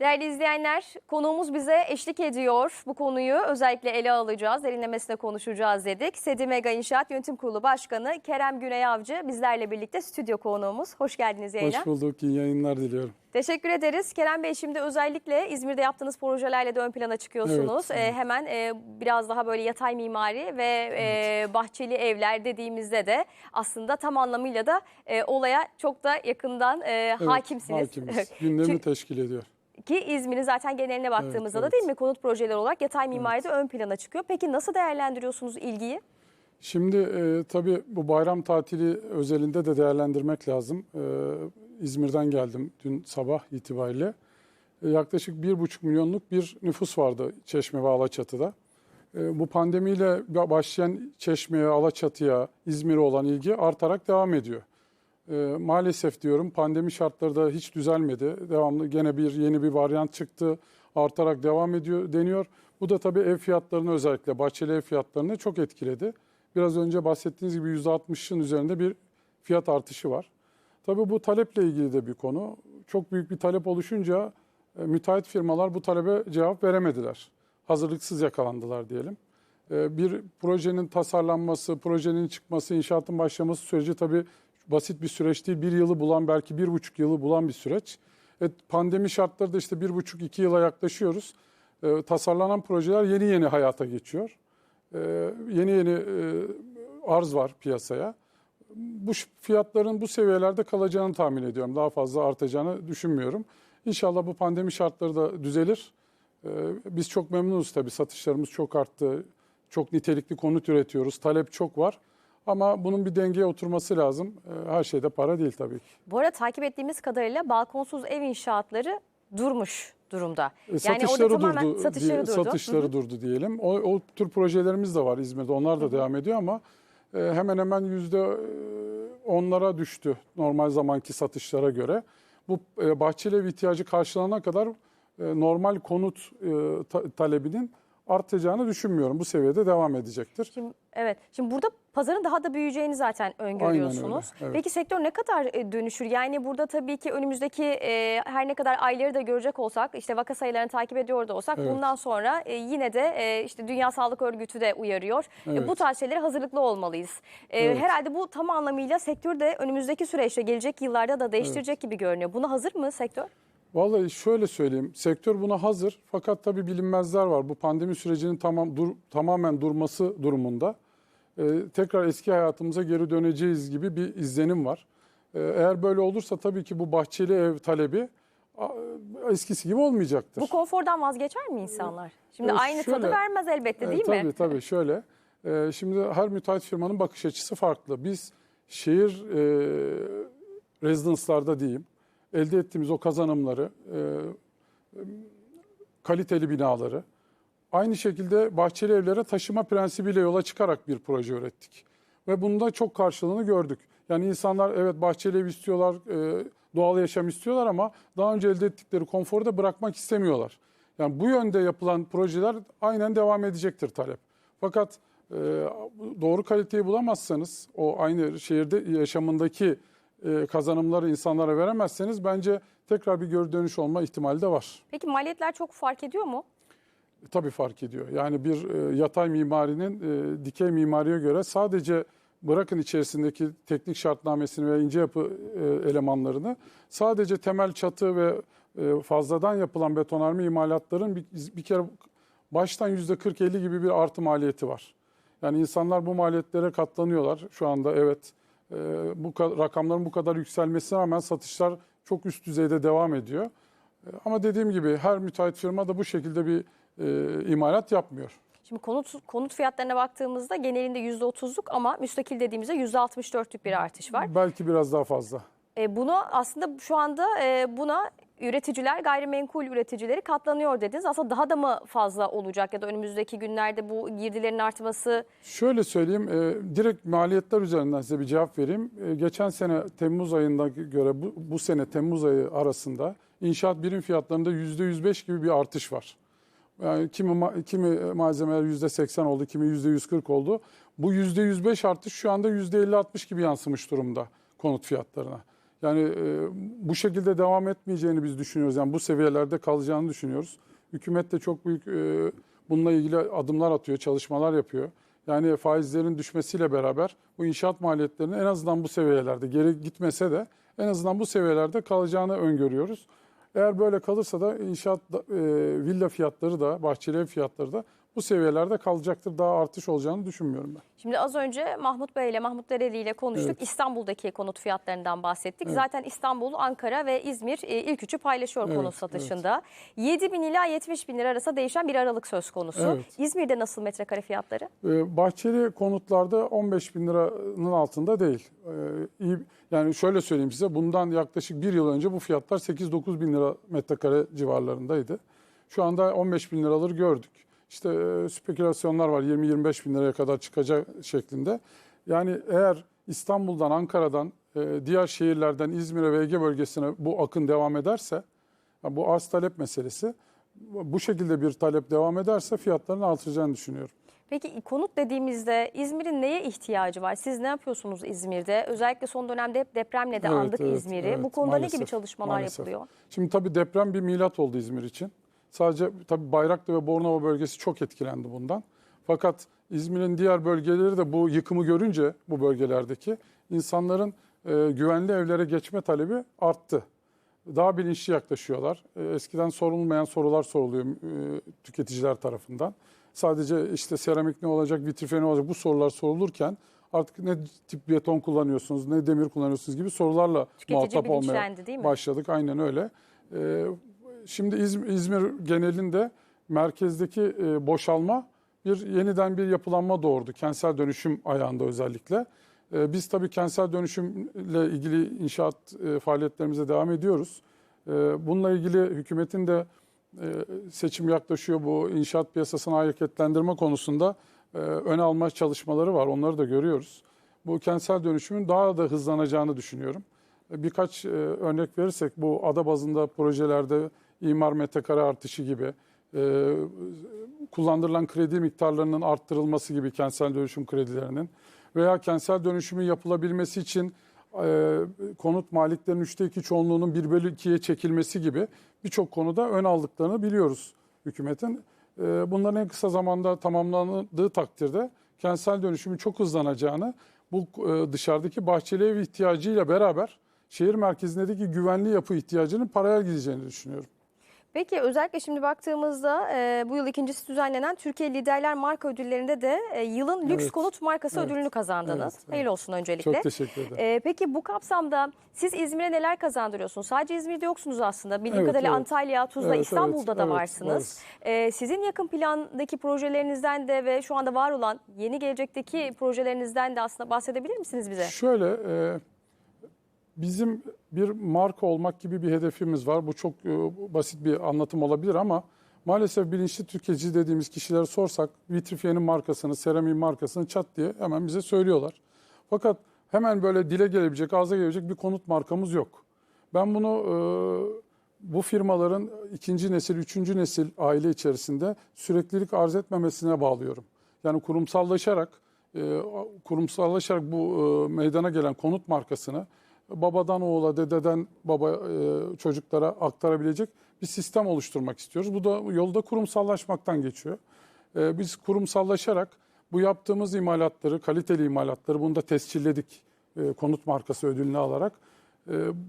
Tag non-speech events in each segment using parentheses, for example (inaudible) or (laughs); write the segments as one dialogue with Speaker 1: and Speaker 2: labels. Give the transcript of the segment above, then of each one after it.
Speaker 1: Değerli izleyenler, konuğumuz bize eşlik ediyor. Bu konuyu özellikle ele alacağız, derinlemesine konuşacağız dedik. Sedi Mega İnşaat Yönetim Kurulu Başkanı Kerem Güney Avcı bizlerle birlikte stüdyo konuğumuz. Hoş geldiniz yayına.
Speaker 2: Hoş bulduk. İyi yayınlar diliyorum.
Speaker 1: Teşekkür ederiz. Kerem Bey şimdi özellikle İzmir'de yaptığınız projelerle de ön plana çıkıyorsunuz.
Speaker 2: Evet.
Speaker 1: Ee, hemen e, biraz daha böyle yatay mimari ve e, bahçeli evler dediğimizde de aslında tam anlamıyla da e, olaya çok da yakından e,
Speaker 2: Evet,
Speaker 1: hakimsiniz.
Speaker 2: Hakimiz. (laughs) Gündemi teşkil ediyor.
Speaker 1: Ki İzmir'in zaten geneline baktığımızda da
Speaker 2: evet.
Speaker 1: değil mi konut projeleri olarak yatay mimaride ön plana çıkıyor. Peki nasıl değerlendiriyorsunuz ilgiyi?
Speaker 2: Şimdi e, tabii bu bayram tatili özelinde de değerlendirmek lazım. E, İzmir'den geldim dün sabah itibariyle. E, yaklaşık bir buçuk milyonluk bir nüfus vardı Çeşme ve Alaçatı'da. E, bu pandemiyle başlayan Çeşme'ye, Alaçatı'ya, İzmir'e olan ilgi artarak devam ediyor. E, maalesef diyorum pandemi şartları da hiç düzelmedi. Devamlı gene bir yeni bir varyant çıktı. Artarak devam ediyor deniyor. Bu da tabii ev fiyatlarını özellikle bahçeli ev fiyatlarını çok etkiledi. Biraz önce bahsettiğiniz gibi %60'ın üzerinde bir fiyat artışı var. Tabii bu taleple ilgili de bir konu. Çok büyük bir talep oluşunca e, müteahhit firmalar bu talebe cevap veremediler. Hazırlıksız yakalandılar diyelim. E, Bir projenin tasarlanması, projenin çıkması, inşaatın başlaması süreci tabii basit bir süreç değil. Bir yılı bulan belki bir buçuk yılı bulan bir süreç. Evet, pandemi şartları da işte bir buçuk iki yıla yaklaşıyoruz. E, tasarlanan projeler yeni yeni hayata geçiyor. E, yeni yeni e, arz var piyasaya. Bu fiyatların bu seviyelerde kalacağını tahmin ediyorum. Daha fazla artacağını düşünmüyorum. İnşallah bu pandemi şartları da düzelir. E, biz çok memnunuz tabii. Satışlarımız çok arttı. Çok nitelikli konut üretiyoruz. Talep çok var. Ama bunun bir dengeye oturması lazım. E, her şeyde para değil tabii ki.
Speaker 1: Bu arada takip ettiğimiz kadarıyla balkonsuz ev inşaatları durmuş durumda.
Speaker 2: E, satışları durdu.
Speaker 1: satışları
Speaker 2: diye-
Speaker 1: durdu.
Speaker 2: Satışları
Speaker 1: Hı hı.
Speaker 2: durdu diyelim. O, o tür projelerimiz de var İzmir'de. Onlar da devam ediyor ama e, hemen hemen yüzde e, onlara düştü normal zamanki satışlara göre. Bu e, bahçeli ev ihtiyacı karşılanana kadar e, normal konut e, ta- talebinin artacağını düşünmüyorum. Bu seviyede devam edecektir.
Speaker 1: Şimdi, evet. Şimdi burada pazarın daha da büyüyeceğini zaten öngörüyorsunuz.
Speaker 2: Öyle, evet.
Speaker 1: Peki sektör ne kadar e, dönüşür? Yani burada tabii ki önümüzdeki e, her ne kadar ayları da görecek olsak, işte vaka sayılarını takip ediyor da olsak
Speaker 2: Evet.
Speaker 1: bundan sonra e, yine de e, işte Dünya Sağlık Örgütü de uyarıyor. E,
Speaker 2: Evet.
Speaker 1: bu tarz şeylere hazırlıklı olmalıyız. E,
Speaker 2: Evet.
Speaker 1: Herhalde bu tam anlamıyla sektör de önümüzdeki süreçte gelecek yıllarda da değiştirecek gibi görünüyor. Buna hazır mı sektör?
Speaker 2: Vallahi şöyle söyleyeyim, sektör buna hazır fakat tabii bilinmezler var. Bu pandemi sürecinin tamam dur, tamamen durması durumunda e, tekrar eski hayatımıza geri döneceğiz gibi bir izlenim var. E, eğer böyle olursa tabii ki bu bahçeli ev talebi a, eskisi gibi olmayacaktır.
Speaker 1: Bu konfordan vazgeçer mi insanlar? Şimdi
Speaker 2: E,
Speaker 1: aynı tadı
Speaker 2: şöyle-
Speaker 1: vermez elbette
Speaker 2: E,
Speaker 1: değil
Speaker 2: tabii,
Speaker 1: mi?
Speaker 2: Tabii şöyle. e, şimdi her müteahhit firmanın bakış açısı farklı. Biz şehir e, rezidanslarda diyeyim elde ettiğimiz o kazanımları, e, kaliteli binaları aynı şekilde bahçeli evlere taşıma prensibiyle yola çıkarak bir proje ürettik. Ve bunda çok karşılığını gördük. Yani insanlar evet bahçeli ev istiyorlar, e, doğal yaşam istiyorlar ama daha önce elde ettikleri konforu da bırakmak istemiyorlar. Yani bu yönde yapılan projeler aynen devam edecektir talep. Fakat e, doğru kaliteyi bulamazsanız, o aynı şehirde yaşamındaki e, kazanımları insanlara veremezseniz bence tekrar bir geri dönüş olma ihtimali de var.
Speaker 1: Peki maliyetler çok fark ediyor mu?
Speaker 2: Tabii fark ediyor. Yani bir e, yatay mimarinin e, dikey mimariye göre sadece bırakın içerisindeki teknik şartnamesini ve ince yapı e, elemanlarını sadece temel çatı ve e, fazladan yapılan betonarme imalatların bir, bir kere baştan yüzde 40-50 gibi bir artı maliyeti var. Yani insanlar bu maliyetlere katlanıyorlar şu anda evet. E, bu ka- rakamların bu kadar yükselmesine rağmen satışlar çok üst düzeyde devam ediyor. E, Ama dediğim gibi her müteahhit firma da bu şekilde bir e, imalat yapmıyor.
Speaker 1: Şimdi konut konut fiyatlarına baktığımızda genelinde %30'luk ama müstakil dediğimizde %64'lük bir artış var.
Speaker 2: Belki biraz daha fazla.
Speaker 1: E, bunu aslında şu anda e, buna üreticiler, gayrimenkul üreticileri katlanıyor dediniz. Aslında daha da mı fazla olacak ya da önümüzdeki günlerde bu girdilerin artması
Speaker 2: Şöyle söyleyeyim, e, direkt maliyetler üzerinden size bir cevap vereyim. E, geçen sene Temmuz ayına göre bu, bu sene Temmuz ayı arasında inşaat birim fiyatlarında %105 gibi bir artış var. Yani kimi, kimi malzemeler %80 oldu, kimi %140 oldu. Bu %105 artış şu anda %50-60 gibi yansımış durumda konut fiyatlarına. Yani e, bu şekilde devam etmeyeceğini biz düşünüyoruz. Yani bu seviyelerde kalacağını düşünüyoruz. Hükümet de çok büyük e, bununla ilgili adımlar atıyor, çalışmalar yapıyor. Yani faizlerin düşmesiyle beraber bu inşaat maliyetlerinin en azından bu seviyelerde geri gitmese de en azından bu seviyelerde kalacağını öngörüyoruz. Eğer böyle kalırsa da inşaat e, villa fiyatları da bahçeli ev fiyatları da bu seviyelerde kalacaktır. Daha artış olacağını düşünmüyorum ben.
Speaker 1: Şimdi az önce Mahmut Bey ile Mahmut Dereli ile konuştuk.
Speaker 2: Evet.
Speaker 1: İstanbul'daki konut fiyatlarından bahsettik.
Speaker 2: Evet.
Speaker 1: Zaten İstanbul, Ankara ve İzmir e, ilk üçü paylaşıyor
Speaker 2: Evet,
Speaker 1: konut satışında. 7 bin ila 70 bin lira arasında değişen bir aralık söz konusu.
Speaker 2: Evet.
Speaker 1: İzmir'de nasıl metrekare fiyatları?
Speaker 2: Ee, Bahçeli konutlarda 15 bin liranın altında değil. Ee, iyi, yani şöyle söyleyeyim size bundan yaklaşık bir yıl önce bu fiyatlar 8-9 bin lira metrekare civarlarındaydı. Şu anda 15 bin liraları gördük. İşte e, spekülasyonlar var 20-25 bin liraya kadar çıkacak şeklinde. Yani eğer İstanbul'dan, Ankara'dan, e, diğer şehirlerden İzmir'e ve Ege bölgesine bu akın devam ederse, bu arz talep meselesi, bu şekilde bir talep devam ederse fiyatların artacağını düşünüyorum.
Speaker 1: Peki konut dediğimizde İzmir'in neye ihtiyacı var? Siz ne yapıyorsunuz İzmir'de? Özellikle son dönemde hep depremle de
Speaker 2: Evet,
Speaker 1: andık
Speaker 2: evet,
Speaker 1: İzmir'i.
Speaker 2: evet.
Speaker 1: Bu konuda ne
Speaker 2: Maalesef,
Speaker 1: gibi çalışmalar
Speaker 2: maalesef.
Speaker 1: yapılıyor?
Speaker 2: Şimdi tabii deprem bir milat oldu İzmir için. Sadece tabii Bayraklı ve Bornova bölgesi çok etkilendi bundan. Fakat İzmir'in diğer bölgeleri de bu yıkımı görünce bu bölgelerdeki insanların e, güvenli evlere geçme talebi arttı. Daha bilinçli yaklaşıyorlar. E, eskiden sorulmayan sorular soruluyor e, tüketiciler tarafından. Sadece işte seramik ne olacak, vitrifiye ne olacak bu sorular sorulurken artık ne tip beton kullanıyorsunuz, ne demir kullanıyorsunuz gibi sorularla
Speaker 1: Tüketici
Speaker 2: muhatap olmaya
Speaker 1: değil mi?
Speaker 2: başladık. Aynen öyle. Ee, şimdi İzmir, İzmir genelinde merkezdeki e, boşalma bir yeniden bir yapılanma doğurdu. Kentsel dönüşüm ayağında özellikle. Ee, biz tabii kentsel dönüşümle ilgili inşaat e, faaliyetlerimize devam ediyoruz. Ee, bununla ilgili hükümetin de e, seçim yaklaşıyor. Bu inşaat piyasasını hareketlendirme konusunda e, ön alma çalışmaları var. Onları da görüyoruz. Bu kentsel dönüşümün daha da hızlanacağını düşünüyorum. Birkaç e, örnek verirsek bu ada bazında projelerde imar metrekare artışı gibi, e, kullandırılan kredi miktarlarının arttırılması gibi kentsel dönüşüm kredilerinin veya kentsel dönüşümün yapılabilmesi için e, konut maliklerinin üçte iki çoğunluğunun 1 bölü 2'ye çekilmesi gibi birçok konuda ön aldıklarını biliyoruz hükümetin. E, bunların en kısa zamanda tamamlandığı takdirde kentsel dönüşümün çok hızlanacağını, bu e, dışarıdaki bahçeli ev ihtiyacıyla beraber şehir merkezindeki güvenli yapı ihtiyacının paralel gideceğini düşünüyorum.
Speaker 1: Peki özellikle şimdi baktığımızda e, bu yıl ikincisi düzenlenen Türkiye Liderler Marka Ödülleri'nde de e, yılın lüks
Speaker 2: Evet.
Speaker 1: konut markası
Speaker 2: Evet.
Speaker 1: ödülünü kazandınız.
Speaker 2: Evet, evet.
Speaker 1: Hayırlı olsun öncelikle.
Speaker 2: Çok teşekkür ederim.
Speaker 1: E, peki bu kapsamda siz İzmir'e neler kazandırıyorsunuz? Sadece İzmir'de yoksunuz aslında. Bildiğim
Speaker 2: Evet,
Speaker 1: kadarıyla
Speaker 2: evet.
Speaker 1: Antalya, Tuzla,
Speaker 2: Evet,
Speaker 1: İstanbul'da
Speaker 2: evet,
Speaker 1: da
Speaker 2: evet,
Speaker 1: varsınız.
Speaker 2: varız.
Speaker 1: E, sizin yakın plandaki projelerinizden de ve şu anda var olan yeni gelecekteki projelerinizden de aslında bahsedebilir misiniz bize?
Speaker 2: Şöyle, e, bizim bir marka olmak gibi bir hedefimiz var. Bu çok e, basit bir anlatım olabilir ama maalesef bilinçli tüketici dediğimiz kişilere sorsak vitrifiyenin markasını, seramiğin markasını çat diye hemen bize söylüyorlar. Fakat hemen böyle dile gelebilecek, ağza gelebilecek bir konut markamız yok. Ben bunu e, bu firmaların ikinci nesil, üçüncü nesil aile içerisinde süreklilik arz etmemesine bağlıyorum. Yani kurumsallaşarak, e, kurumsallaşarak bu meydana gelen konut markasını babadan oğula, dededen baba e, çocuklara aktarabilecek bir sistem oluşturmak istiyoruz. Bu da yolda kurumsallaşmaktan geçiyor. E, biz kurumsallaşarak bu yaptığımız imalatları, kaliteli imalatları bunu da tescilledik e, konut markası ödülünü alarak.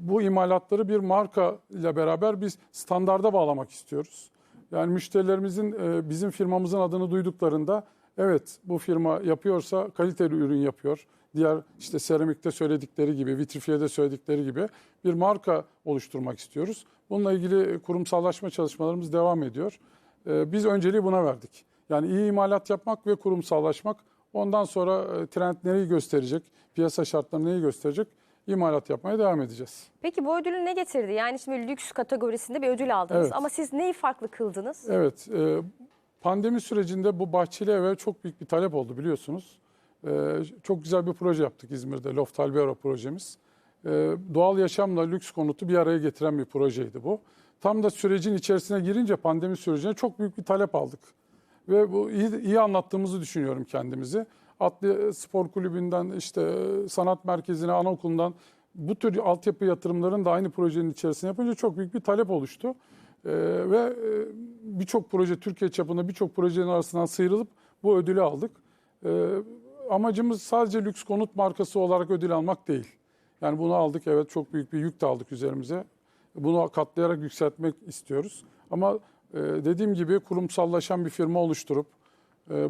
Speaker 2: Bu imalatları bir marka ile beraber biz standarda bağlamak istiyoruz. Yani müşterilerimizin bizim firmamızın adını duyduklarında evet bu firma yapıyorsa kaliteli ürün yapıyor. Diğer işte seramikte söyledikleri gibi, vitrifiyede söyledikleri gibi bir marka oluşturmak istiyoruz. Bununla ilgili kurumsallaşma çalışmalarımız devam ediyor. E, biz önceliği buna verdik. Yani iyi imalat yapmak ve kurumsallaşmak. Ondan sonra e, trend nereyi gösterecek, piyasa şartları neyi gösterecek imalat yapmaya devam edeceğiz.
Speaker 1: Peki bu ödülün ne getirdi? Yani şimdi lüks kategorisinde bir ödül aldınız
Speaker 2: Evet.
Speaker 1: ama siz neyi farklı kıldınız?
Speaker 2: Evet, e, pandemi sürecinde bu bahçeli eve çok büyük bir talep oldu biliyorsunuz. E, çok güzel bir proje yaptık İzmir'de, Loft Alvero projemiz. E, doğal yaşamla lüks konutu bir araya getiren bir projeydi bu. Tam da sürecin içerisine girince pandemi sürecine çok büyük bir talep aldık. Ve bu iyi, iyi anlattığımızı düşünüyorum kendimizi. Atlı Spor Kulübü'nden işte sanat merkezine, anaokulundan bu tür altyapı yatırımlarını da aynı projenin içerisine yapınca çok büyük bir talep oluştu. Ee, ve e, birçok proje Türkiye çapında birçok projenin arasından sıyrılıp bu ödülü aldık. Ee, amacımız sadece lüks konut markası olarak ödül almak değil. Yani bunu aldık evet çok büyük bir yük de aldık üzerimize. Bunu katlayarak yükseltmek istiyoruz. Ama e, dediğim gibi kurumsallaşan bir firma oluşturup e,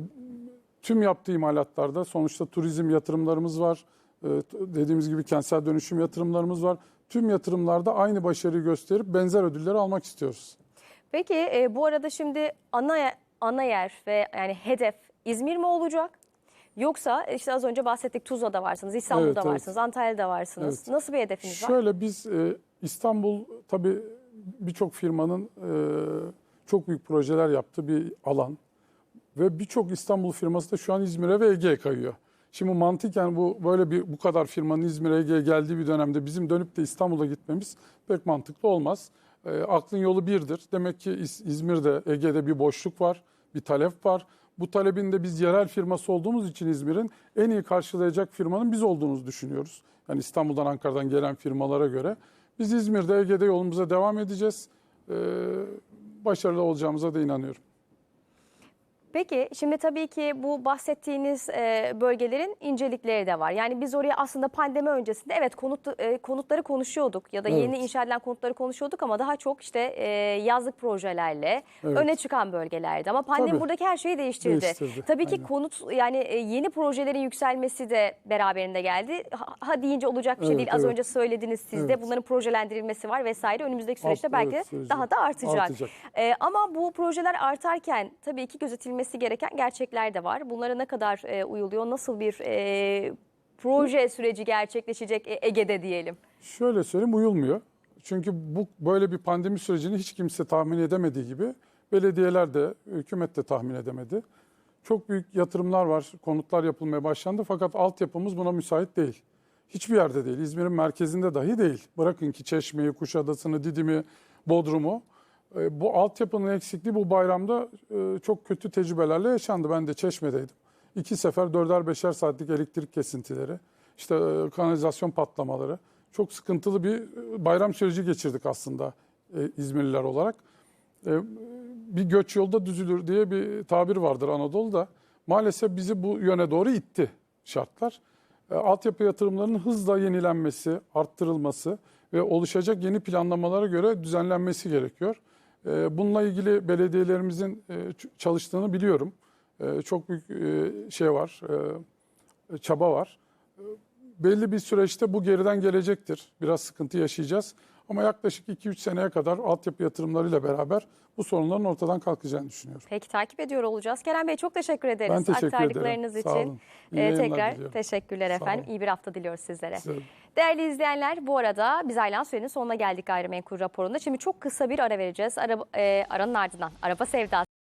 Speaker 2: tüm yaptığı imalatlarda sonuçta turizm yatırımlarımız var. E, dediğimiz gibi kentsel dönüşüm yatırımlarımız var. Tüm yatırımlarda aynı başarıyı gösterip benzer ödülleri almak istiyoruz.
Speaker 1: Peki e, bu arada şimdi ana ana yer ve yani hedef İzmir mi olacak? Yoksa işte az önce bahsettik Tuzla'da varsınız, İstanbul'da
Speaker 2: Evet, evet.
Speaker 1: varsınız, Antalya'da varsınız.
Speaker 2: Evet.
Speaker 1: Nasıl bir hedefiniz var?
Speaker 2: Şöyle biz e, İstanbul tabii birçok firmanın e, çok büyük projeler yaptığı bir alan. Ve birçok İstanbul firması da şu an İzmir'e ve Ege'ye kayıyor. Şimdi mantıken bu böyle bir bu kadar firmanın İzmir'e geldiği bir dönemde bizim dönüp de İstanbul'a gitmemiz pek mantıklı olmaz. E, aklın yolu birdir. Demek ki İz- İzmir'de, Ege'de bir boşluk var, bir talep var. Bu talebin de biz yerel firması olduğumuz için İzmir'in en iyi karşılayacak firmanın biz olduğumuzu düşünüyoruz. Yani İstanbul'dan, Ankara'dan gelen firmalara göre. Biz İzmir'de, Ege'de yolumuza devam edeceğiz. E, başarılı olacağımıza da inanıyorum.
Speaker 1: Peki şimdi tabii ki bu bahsettiğiniz e, bölgelerin incelikleri de var. Yani biz oraya aslında pandemi öncesinde evet konut e, konutları konuşuyorduk ya da
Speaker 2: Evet.
Speaker 1: yeni inşa edilen konutları konuşuyorduk ama daha çok işte e, yazlık projelerle
Speaker 2: Evet.
Speaker 1: öne çıkan bölgelerde. Ama pandemi
Speaker 2: Tabii.
Speaker 1: buradaki her şeyi değiştirdi.
Speaker 2: Değiştirdi,
Speaker 1: Tabii ki
Speaker 2: aynen.
Speaker 1: konut yani e, yeni projelerin yükselmesi de beraberinde geldi. Ha, ha deyince olacak bir şey
Speaker 2: Evet,
Speaker 1: değil. Az
Speaker 2: evet.
Speaker 1: önce söylediniz siz de
Speaker 2: Evet.
Speaker 1: bunların projelendirilmesi var vesaire. Önümüzdeki süreçte
Speaker 2: Alt-
Speaker 1: belki
Speaker 2: evet, süreci
Speaker 1: daha da artacak.
Speaker 2: artacak.
Speaker 1: Ee, ama bu projeler artarken tabii ki gözetilmesi gereken gerçekler de var. Bunlara ne kadar e, uyuluyor? Nasıl bir e, proje süreci gerçekleşecek e, Ege'de diyelim?
Speaker 2: Şöyle söyleyeyim uyulmuyor. Çünkü bu böyle bir pandemi sürecini hiç kimse tahmin edemediği gibi belediyeler de hükümet de tahmin edemedi. Çok büyük yatırımlar var, konutlar yapılmaya başlandı fakat altyapımız buna müsait değil. Hiçbir yerde değil. İzmir'in merkezinde dahi değil. Bırakın ki Çeşme'yi, Kuşadası'nı, Didim'i, Bodrum'u. E, Bu altyapının eksikliği bu bayramda e, çok kötü tecrübelerle yaşandı. Ben de Çeşme'deydim. İki sefer dörder beşer saatlik elektrik kesintileri, işte e, kanalizasyon patlamaları. Çok sıkıntılı bir bayram süreci geçirdik aslında İzmirliler olarak. Bir göç yolda düzülür diye bir tabir vardır Anadolu'da. Maalesef bizi bu yöne doğru itti şartlar. Altyapı yatırımlarının hızla yenilenmesi, arttırılması ve oluşacak yeni planlamalara göre düzenlenmesi gerekiyor. E, Bununla ilgili belediyelerimizin e, çalıştığını biliyorum. E, Çok büyük e, şey var, e, çaba var. Belli bir süreçte bu geriden gelecektir. Biraz sıkıntı yaşayacağız. Ama yaklaşık 2-3 seneye kadar altyapı yatırımlarıyla beraber bu sorunların ortadan kalkacağını düşünüyorum.
Speaker 1: Peki takip ediyor olacağız. Kerem Bey çok teşekkür ederiz
Speaker 2: Ben teşekkür ederim.
Speaker 1: aktardıklarınız
Speaker 2: Sağ
Speaker 1: için. Ee, tekrar
Speaker 2: diliyorum.
Speaker 1: teşekkürler efendim. İyi bir hafta diliyoruz sizlere.
Speaker 2: Size de.
Speaker 1: Değerli izleyenler bu arada biz Aylan Sürenin sonuna geldik gayrimenkul raporunda. Şimdi çok kısa bir ara vereceğiz. Araba, e, aranın ardından Araba Sevdası